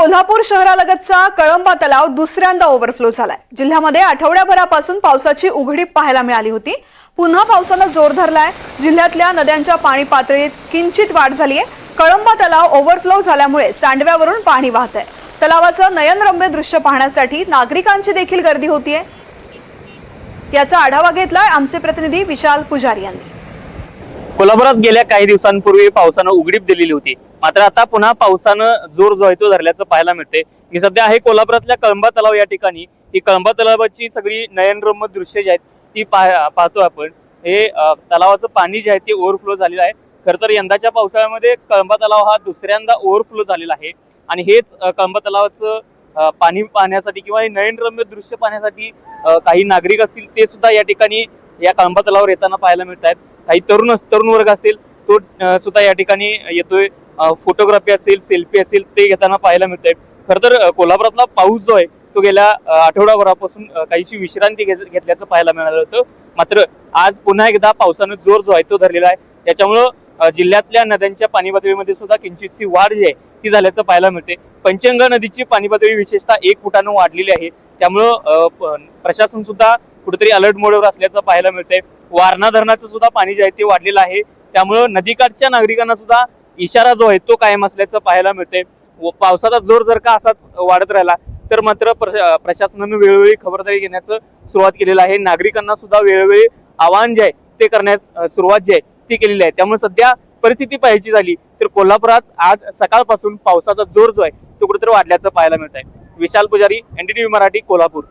कोल्हापूर शहरालगतचा कळंबा तलाव दुसऱ्यांदा ओव्हरफ्लो झालाय. जिल्ह्यामध्ये आठवड्याभरापासून पावसाची उघडीप पाहायला मिळाली होती. पुन्हा पावसानं जोर धरलाय. जिल्ह्यातल्या नद्यांच्या पाणी पातळीत किंचित वाढ झालीय. कळंबा तलाव ओव्हरफ्लो झाल्यामुळे सांडव्यावरून पाणी वाहत आहे तलावाचं नयनरम्य दृश्य पाहण्यासाठी नागरिकांची देखील गर्दी होतीये. याचा आढावा घेतलाय आमचे प्रतिनिधी विशाल पुजारी यांनी. कोल्हापुरात गेल्या काही दिवसांपूर्वी पावसानं उघडीप दिलेली होती. मात्र आता पुन्हा पावसानं जोर जो आहे तो धरल्याचं पाहायला मिळते मी सध्या आहे कोल्हापुरातल्या कळंबा तलाव या ठिकाणी. ही कळंबा तलावाची सगळी नयनरम्य दृश्य जी आहेत ती पाह पाहतो आपण. हे तलावाचं पाणी जे आहे ते ओव्हरफ्लो झालेलं आहे. खर तर यंदाच्या पावसाळ्यामध्ये कळंबा तलाव हा दुसऱ्यांदा ओव्हरफ्लो झालेला आहे. आणि हेच कळंबा तलावाचं पाणी पाहण्यासाठी किंवा हे नयनरम्य दृश्य पाहण्यासाठी काही नागरिक असतील ते सुद्धा या ठिकाणी या कांबा तलावर येताना पाहायला मिळत आहेत काही तरुण तरुण वर्ग असेल तो सुद्धा या ठिकाणी येतोय. फोटोग्राफी असेल सेल्फी असेल ते घेताना पाहायला मिळत आहेत खरं तर कोल्हापुरातला पाऊस जो आहे तो गेल्या आठवडाभरापासून काहीशी विश्रांती घेत- घेतल्याचं पाहायला मिळालं होतं. मात्र आज पुन्हा एकदा पावसानं जोर जो आहे तो धरलेला आहे. त्याच्यामुळं जिल्ह्यातल्या नद्यांच्या पाणी पातळीमध्ये सुद्धा किंचितची वाढ जी आहे ती झाल्याचं पाहायला मिळते पंचगंगा नदीची पाणी पातळी विशेषतः एक फुटानं वाढलेली आहे. त्यामुळं प- प्रशासन सुद्धा कुठेतरी अलर्ट मोडवर असल्याचं पाहायला मिळतंय. वारणा धरणाचं सुद्धा पाणी जे आहे ते वाढलेलं आहे. त्यामुळं नदीकाठच्या नागरिकांना सुद्धा इशारा जो आहे तो कायम असल्याचं पाहायला मिळतंय. व पावसाचा जोर जर का असाच वाढत राहिला तर मात्र प्रशासनानं वेळोवेळी खबरदारी घेण्याचं सुरुवात केलेलं आहे. नागरिकांना सुद्धा वेळोवेळी आवाहन जे आहे ते करण्यास सुरुवात जी आहे ती केलेली आहे. त्यामुळे सध्या परिस्थिती पाहायची झाली तर कोल्हापुरात आज सकाळपासून पावसाचा जोर जो आहे तो कुठेतरी वाढल्याचं पाहायला मिळत आहे विशाल पुजारी एनडीटीव्ही मराठी कोल्हापूर.